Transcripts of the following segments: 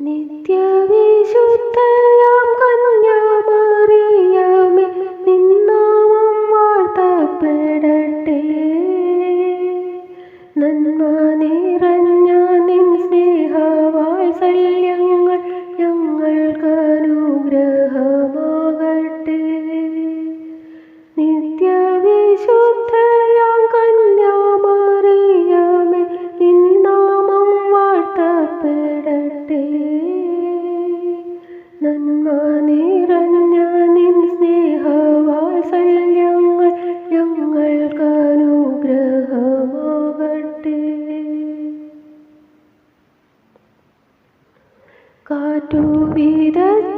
നിത്യവിശുദ്ധയാം കന്യാമറിയമേ നിന്നാമം വാഴ്ത്തപ്പെടട്ടെ. to be the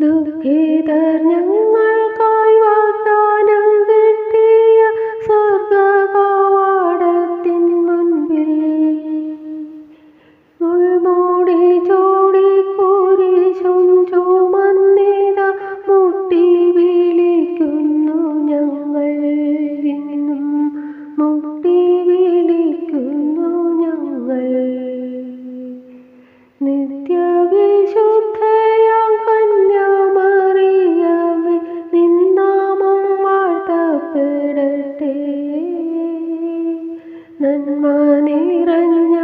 দুঃখে നന്മ നിറഞ്ഞ